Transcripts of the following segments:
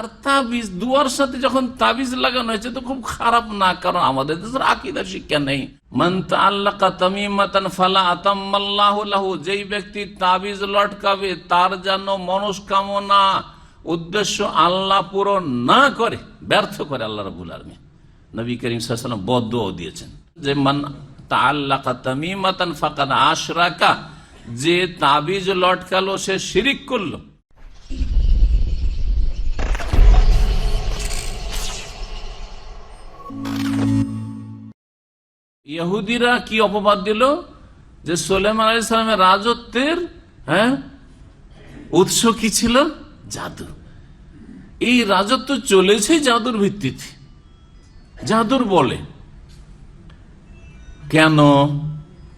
আর তাবিজ, দুয়ার সাথে যখন তাবিজ লাগানো হয়েছে তো খুব খারাপ না, কারণ আমাদের দেশের আকিদার শিক্ষা নেই। মন্ত আল্লাহ তামিমাতান ফালা আতাম্মাল্লাহ লাহু, যেই ব্যক্তি তাবিজ লটকাবে, তার যেন মনস্কামনা, উদ্দেশ্য আল্লাহ পূরণ না করে, ব্যর্থ করে আল্লাহ রবুল আলমী নবী করিম সাল্লাম বদ্ধ দিয়েছেন যে, মান তাল্লাহ তামিমাতান ফাকাদ আশরাকা, যে তাবিজ লটকালো, সে শিরিক করল। ইহুদিরা কি অপবাদ দিল? যে সোলেমান আলী সালামের রাজত্বের হ্যাঁ উৎস কি ছিল? জাদু। এই রাজত্ব চলেছে জাদুর ভিত্তিতে। জাদুর বলে। কেন?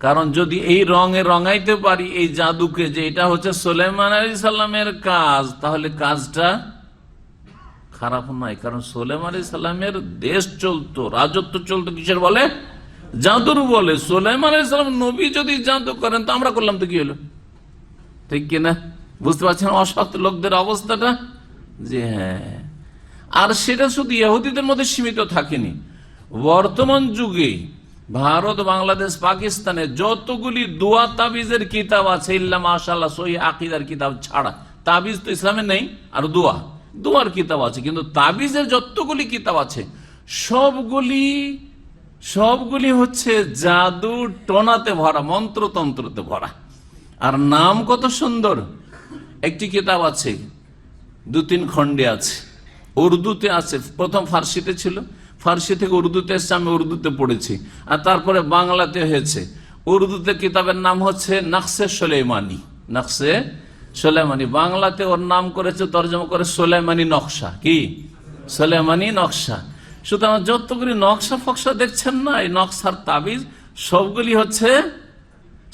কারণ যদি এই রঙে রঙাইতে পারি, এই জাদুকে যে এটা হচ্ছে সোলেমান আলী সাল্লামের কাজ, তাহলে কাজটা খারাপ নয়। কারণ সোলেমান আলী সাল্লামের দেশ চলতো, রাজত্ব চলতো, কিসের বলে? জাদুর বলে সোলেমান আলী সাল্লাম নবী যদি জাদু করেন, তো আমরা করলাম তো কি হলো? ঠিক কিনা? বুঝতে পারছেন অসৎ লোকদের অবস্থাটা? যে হ্যাঁ। আর সেটা শুধু ইহুদিদের মধ্যে সীমিত থাকেনি। বর্তমান যুগে ভারত, বাংলাদেশ, পাকিস্তানে যতগুলি দোয়া তাবিজের কিতাব আছে, ইল্লা মাশাল্লাহ সহি আকিদার কিতাব ছাড়া। তাবিজ তো ইসলামে নেই, আর দোয়া। দোয়ার কিতাব আছে, কিন্তু তাবিজের যতগুলি কিতাব আছে, সবগুলি সবগুলি হচ্ছে জাদু টনাতে ভরা, মন্ত্রতন্ত্রতে ভরা। আর নাম কত সুন্দর? একটি কিতাব আছে দু তিন খণ্ডে আছে। উর্দুতে আছে, প্রথম ফার্সিতে ছিল। ফার্সি থেকে উর্দুতে এসছে, আমি উর্দুতে পড়েছি। আর তারপরে বাংলাতে হয়েছে। উর্দুতে কিতাবের নাম হচ্ছে নকশে সোলেমানি নকশে সোলেমানি বাংলাতে ওর নাম করেছে, তর্জমা করে সোলেমানি নকশা। কি? সোলেমানি নকশা। সুতরাং যতগুলি নকশা ফকশা দেখছেন না, এই নকশার তাবিজ সবগুলি হচ্ছে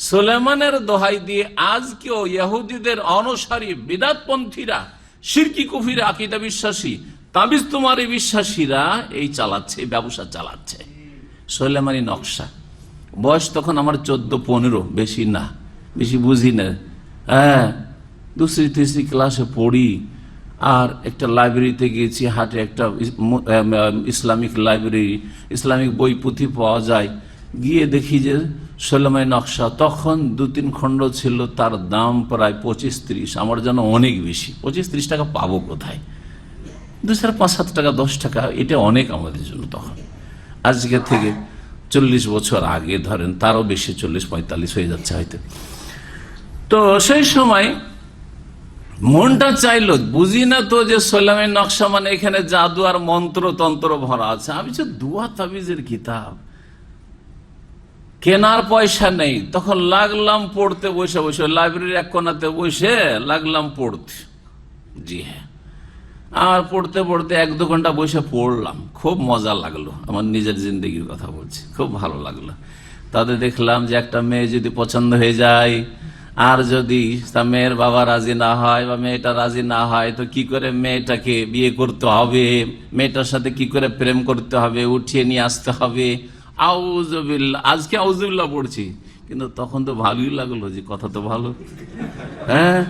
সোলেমানের দোহাই দিয়ে আজকেও ইহুদিদের অনুসারী, বিদাতপন্থীরা, সিরকি কুফির, আকিদা বিশ্বাসী, তাবিজ তোমার এই বিশ্বাসীরা এই চালাচ্ছে ব্যবসা চালাচ্ছে। সোলেমানি নকশা। বয়স তখন আমার চোদ্দ, পনেরো, বেশি না, বেশি বুঝি না। হ্যাঁ দুসরি তিসরি ক্লাসে পড়ি আর একটা লাইব্রেরিতে গিয়েছি, হাটে একটা ইসলামিক লাইব্রেরি ইসলামিক বই পুঁথি পাওয়া যায়। গিয়ে দেখি যে সোলেমাই নকশা, তখন দু তিন খণ্ড ছিল, তার দাম প্রায় পঁচিশ ত্রিশ আমার যেন অনেক বেশি। পঁচিশ ত্রিশ টাকা পাবো কোথায়? দু চার পাঁচ সাত টাকা, দশ টাকা, এটা অনেক আমাদের জন্য তখন। আজকে থেকে চল্লিশ বছর আগে, ধরেন, তারও বেশি চল্লিশ পঁয়তাল্লিশ হয়ে যাচ্ছে হয়তো। তো সেই সময় মনটা চাইলো, বুঝি না তো যে সোলামের নকশা মানে এখানে জাদু আর মন্ত্র তন্ত্র ভরা আছে। আমি যে দুয়া তাবিজের কিতাব, কেনার পয়সা নেই, তখন লাগলাম পড়তে বসে বসে, লাইব্রেরির এক কোনাতে বসে লাগলাম পড়তে। জি হ্যাঁ। আর পড়তে পড়তে এক দু ঘণ্টা বসে পড়লাম। খুব মজা লাগল, আমার নিজের জিন্দগির কথা বলছি, খুব ভালো লাগল। তাতে দেখলাম যে একটা মেয়ে যদি পছন্দ হয়ে যায় আর যদি তা মেয়ের বাবা রাজি না হয় বা মেয়েটা রাজি না হয়, তো কি করে মেয়েটাকে বিয়ে করতে হবে? মেয়েটার সাথে কি করে প্রেম করতে হবে? উঠিয়ে নিয়ে আসতে হবে? আউজবিল্লা আজকে আউজবিল্লা পড়ছি। কিন্তু তখন তো ভালোই লাগল যে কথা তো ভালো। হ্যাঁ?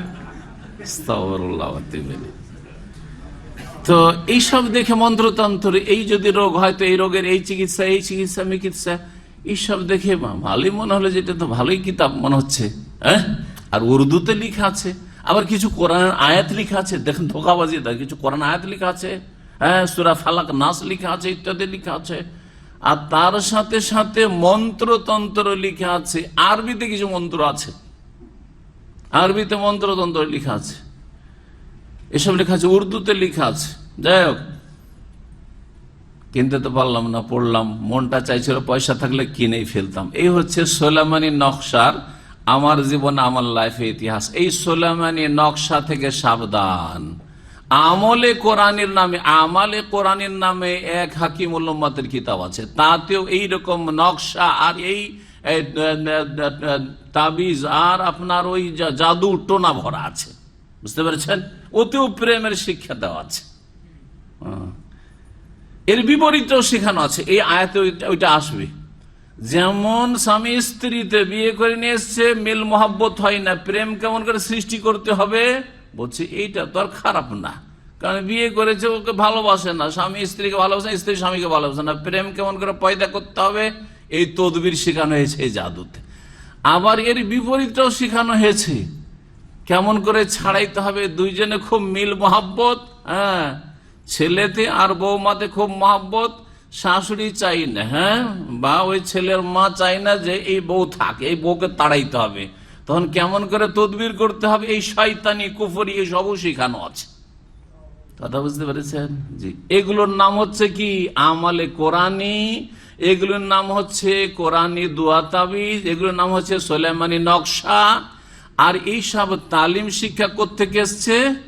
তো এইসব দেখে মন্ত্রতন্ত্র, এই যদি রোগ হয় তো এই রোগের এই চিকিৎসা এই চিকিৎসা চিকিৎসা, এইসব দেখে ভালোই মনে হলো যে এটা তো ভালোই কিতাব মনে হচ্ছে। হ্যাঁ? আর উর্দুতে লিখা আছে, আবার কিছু কোরআনের আয়াত লিখা আছে, দেখেন ধোকাবাজি দেয় কিছু কোরআন আয়াত লিখা আছে হ্যাঁ সুরা ফালাক নাস লেখা আছে, ইত্যাদি লিখা আছে। আর তার সাথে সাথে মন্ত্রতন্ত্র লেখা আছে, আরবিতে কিছু মন্ত্র আছে, আরবিতে মন্ত্রতন্ত্র লিখা আছে। এসব লেখা আছে, উর্দুতে লেখা আছে, যাই হোক। কিনতে তো পারলাম না, পড়লাম, মনটা চাইছিল পয়সা থাকলে কিনেই ফেলতাম। এই হচ্ছে সোলামানি নকশার আমার জীবনে, আমার লাইফে ইতিহাস। এই সোলামানি নকশা থেকে সাবধান। আমলে কোরআনের নামে, আমালে কোরআনের নামে এক হাকিম উল্লম্মাতের কিতাব আছে। তাতেও এই রকম নকশা আর এই তাবিজ আর আপনার ওই জাদু টোনা ভরা আছে। বুঝতে পেরেছেন? ওতেও প্রেমের শিক্ষা দেওয়া আছে। এর বিপরীতেও শেখানো আছে। এই আয়াতে ওইটা আসবে। যেমন স্বামী স্ত্রীতে বিয়ে করে নিয়ে এসছে, মিল মোহাব্বত হয় না, প্রেম কেমন করে সৃষ্টি করতে হবে? বলছে, এইটা তো আর খারাপ না। কারণ বিয়ে করেছে, ওকে ভালোবাসে না। স্বামী স্ত্রীকে ভালোবাসে স্ত্রী স্বামীকে ভালোবাসে না। প্রেম কেমন করে পয়দা করতে হবে? এই তদবির শেখানো হয়েছে এই জাদুতে। আবার এর বিপরীতটাও শেখানো হয়েছে। কেমন করে ছাড়াইতে হবে দুইজনে খুব মিল মহাব্বত হ্যাঁ? ছেলেতে আর বৌমাতে খুব মহাব্বত শাশুড়ি চাই না হ্যাঁ? বা ওই ছেলের মা চাই না যে এই বউ থাকে, এই বউকে তাড়াইতে হবে। তখন কেমন করে তদবির করতে হবে? এই শয়তানি, কুফরি, এই সবও শেখানো আছে। কথা বুঝতে পেরেছেন? জি। এগুলোর নাম হচ্ছে কি? আমালে কোরআনি, এগুলোর নাম হচ্ছে কোরআনি দোয়া তাবিজ, এগুলোর নাম হচ্ছে সোলেমানি নকশা। আর এইসব তালিম শিক্ষা কোথেকে এসছে?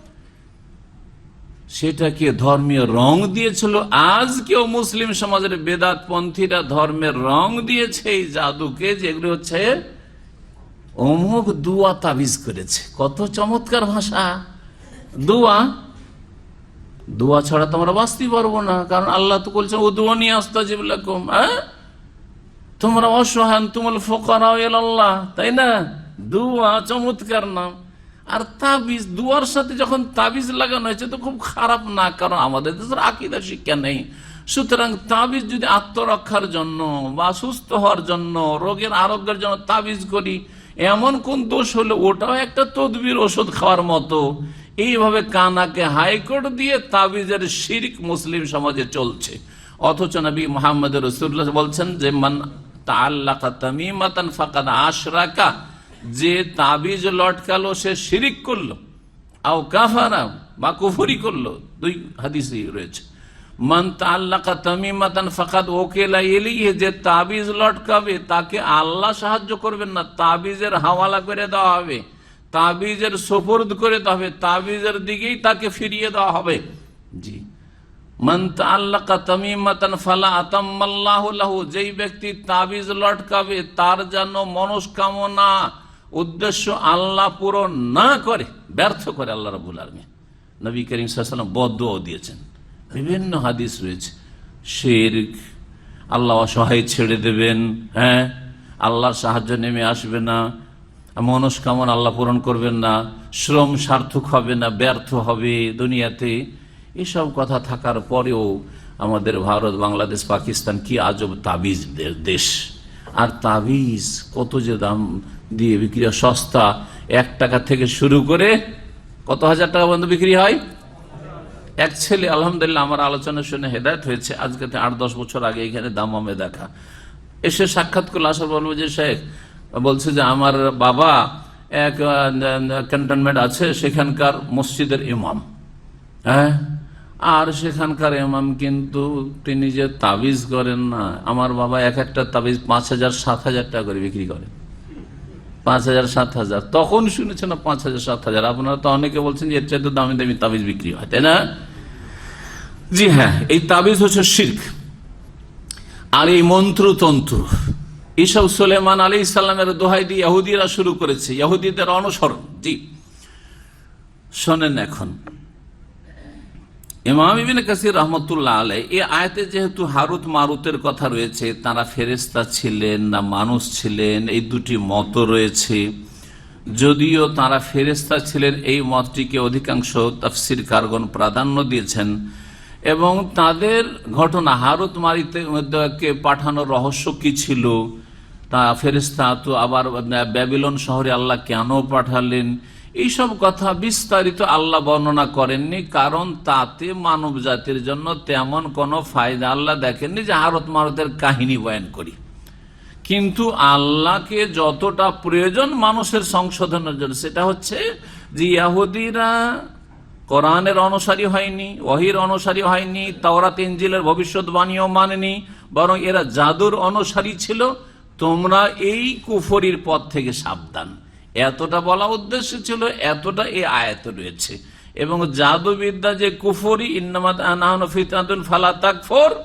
সেটাকে ধর্মীয় রং দিয়েছিল। আজকেও মুসলিম সমাজের বেদাত পন্থীরা ধর্মের রং দিয়েছে এই জাদুকে, যেগুলি হচ্ছে অমুক দুয়া তাবিজ করেছে। কত চমৎকার ভাষা। দুয়া? দোয়া ছাড়া তো আমরা বাঁচতে পারব না, কারণ আল্লাহ তো বলছেন ও দোয়া নিয়ে আসতে জিবলাকুম হ্যাঁ? তোমরা অসহান তুমল ফোকারা আল্লাহ তাই না? দুয়া চমৎকার নাম। আর তাবিজ, দুয়ার সাথে যখন তাবিজ লাগানো হয়েছে তো খুব খারাপ না, কারণ আমাদের দেশের আকিদা শিক্ষা নেই। সুতরাং তাবিজ যদি আত্মরক্ষার জন্য বা সুস্থ হওয়ার জন্য, রোগের আরোগ্যের জন্য তাবিজ করি, এমন কোন দোষ হলে? ওটাও একটা তদবির ওষুধ খাওয়ার মতো। এইভাবে কানাকে হাইকোর্ট দিয়ে তাবিজের শিরিক মুসলিম সমাজে চলছে। অথচ নবী মোহাম্মদ রসুল্লাহ বলছেন যে, মান তাল্লাকা তামিমাতান ফাকাদ আশরাকা যে তাবিজ লটকালো, সে শিরিক করল। আও কাফারা বা কুফরি করল। দুই হাদিসই রয়েছে। মান তাল্লাকা তামিমাতান ফাকাদ ওকেলা এলিয়ে যে তাবিজ লটকাবে, তাকে আল্লাহ সাহায্য করবেন না। তাবিজের হাওয়ালা করে দেওয়া হবে, তাবিজের সোপর্দ করে দেওয়া হবে, তাবিজের দিকেই তাকে ফিরিয়ে দেওয়া হবে। জি। মান তাল্লাকা তামিমাতান ফালা আতাম্মাল্লাহু লাহু, যেই ব্যক্তি তাবিজ লটকাবে, তার যেন মনস্কামনা উদ্দেশ্য আল্লাহ পূরণ না করে, ব্যর্থ করে আল্লাহ রাবুল আলমী নবী করিম সাল্লাম বদও দিয়েছেন। বিভিন্ন হাদিস রয়েছে। শের আল্লাহ অসহায় ছেড়ে দেবেন হ্যাঁ? আল্লাহর সাহায্য নেমে আসবে না। মনস্কামনা আল্লাহ পূরণ করবেন না। শ্রম সার্থক হবে না, ব্যর্থ হবে দুনিয়াতে। এসব কথা থাকার পরেও আমাদের ভারত, বাংলাদেশ, পাকিস্তান কি আজব তাবিজ দেশ। আর তাবিজ কত যে দাম দিয়ে বিক্রি হয়। সস্তা এক টাকা থেকে শুরু করে কত হাজার টাকা পর্যন্ত বিক্রি হয়? এক ছেলে, আলহামদুলিল্লাহ, আমার আলোচনা শুনে হেদায়ত হয়েছে। আজকে আট দশ বছর আগে এখানে দামামে দেখা। এসে সাক্ষাৎ করলে, আসার বলব যে, শেখ, বলছে যে, আমার বাবা এক ক্যান্টনমেন্ট আছে, সেখানকার মসজিদের ইমাম। হ্যাঁ? আর সেখানকার ইমাম কিন্তু তিনি যে তাবিজ করেন না, আমার বাবা এক একটা তাবিজ পাঁচ হাজার, সাত হাজার টাকা করে বিক্রি করে পাঁচ হাজার, সাত হাজার। তখন শুনেছেন পাঁচ হাজার, সাত হাজার। আপনারা তো অনেকে বলছেন যে এর চাইতে দামি দামি তাবিজ বিক্রি হয়, তাই না? জি হ্যাঁ এই তাবিজ হচ্ছে শির্ক। আর এই মন্ত্রতন্ত্র। এইসব সোলেমান আলী ইসলামের দোহাই দিয়ে ইহুদিরা শুরু করেছে। ইহুদিদের অনুসরণ। জি। শোনেন এখন। ইমাম ইবিন কাসির রহমতুল্লাহ আলাই এই আয়তে যেহেতু হারুত মারুতের কথা রয়েছে, তারা ফেরেস্তা ছিলেন না মানুষ ছিলেন, এই দুটি রয়েছে। যদিও ছিলেন, এই মতটিকে অধিকাংশ তাফসির কারগন প্রাধান্য দিয়েছেন। এবং তাদের ঘটনা হারুত মারিতে পাঠানোর রহস্য কি ছিল? তা ফেরেস্তা তো আবার ব্যাবিলন শহরে আল্লাহ কেন পাঠালেন? এইসব কথা বিস্তারিত আল্লাহ বর্ণনা করেননি, কারণ তাতে মানব জাতির জন্য তেমন কোনো ফায়দা আল্লাহ দেখেননি যে হারত মারতের কাহিনী বয়ান করি। কিন্তু আল্লাহকে যতটা প্রয়োজন মানুষের সংশোধনের জন্য, সেটা হচ্ছে যে ইয়াহুদিরা কোরআনের অনুসারী হয়নি ওহির অনুসারী হয়নি, তাওরাত ইঞ্জিলের ভবিষ্যৎবাণীও মানেনি, বরং এরা জাদুর অনুসারী ছিল। তোমরা এই কুফরির পথ থেকে সাবধান। এতটা বলা উদ্দেশ্য ছিল, এতটা এই আয়াত রয়েছে। এবং জাদুবিদ্যা যে কুফরি ইন্নামাদ ফিতাদুল ফালা তাকফর,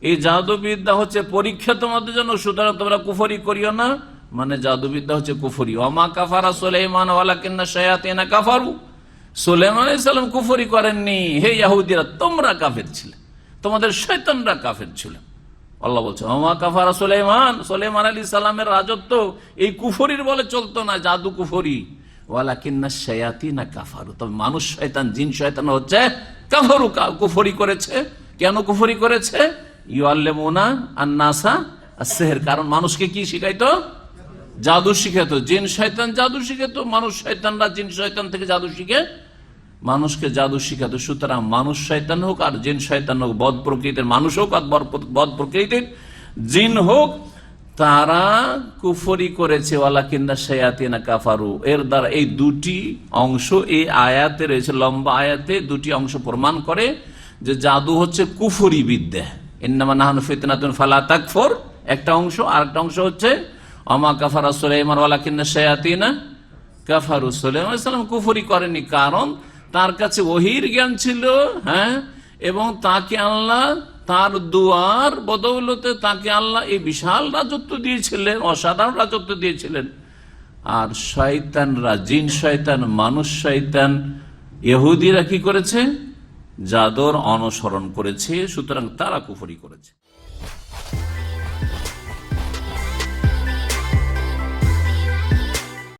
এই জাদুবিদ্যা হচ্ছে পরীক্ষা তোমাদের জন্য, সুতরাং তোমরা কুফরি করিও না। মানে জাদুবিদ্যা হচ্ছে কুফরি। অমা কাফারা সোলেমান কাফারু। সোলেমান ইসলাম কুফরি করেননি। হে ইয়াহুদিরা, তোমরা কাফের ছিলে। তোমাদের শৈতানরা কাফের ছিল। সালামের রাজত্ব এই কুফরির বলে চলতো না, জাদু কুফরি। ওয়ালা না মানুষ শয়তান, জিন হচ্ছে কাফারু কুফরি করেছে। কেন কুফরি করেছে? ইউআল্লেমুনা আর নাসা আর কারণ মানুষকে কি শিখাইতো? জাদু শিখাতো জিন শয়তান জাদু শিখাতো মানুষ শয়তানরা জিন শয়তান থেকে জাদু শিখে মানুষকে জাদু শিখাতো। সুতরাং মানুষ শয়তান হোক আর জিন শয়তান হোক, বদ প্রকৃতির মানুষ হোক আর বদ প্রকৃতির জিন হোক, তারা কুফরি করেছে। ওয়ালা কিন্দা শয়াতিনা কাফারু। এর দ্বারা এই দুটি অংশ, এই আয়াতে রয়েছে, লম্বা আয়াতে দুটি অংশ প্রমাণ করে যে জাদু হচ্ছে কুফরি বিদ্যা। ইন্নামা নাহানু ফিতনাতুন ফালা তাকফুর। একটা অংশ আর একটা অংশ হচ্ছে অমা কাফারা সুলাইমান ওয়ালা কিন্না শয়াতিনা কাফারু। সুলাইমান ইসলাম কুফরি করেনি। কারণ তার কাছে ওহির জ্ঞান ছিল হ্যাঁ? এবং তাকে আল্লাহ তার দুয়ার বদৌলতে তাকে আল্লাহ এই বিশাল রাজত্ব দিয়েছিলেন, অসাধারণ রাজত্ব দিয়েছিলেন। আর শয়তানরা, জিন শয়তান, মানুষ শয়তান, ইহুদিরা কি করেছে? জাদর অনুসরণ করেছে, সুতরাং তারা কুফরি করেছে।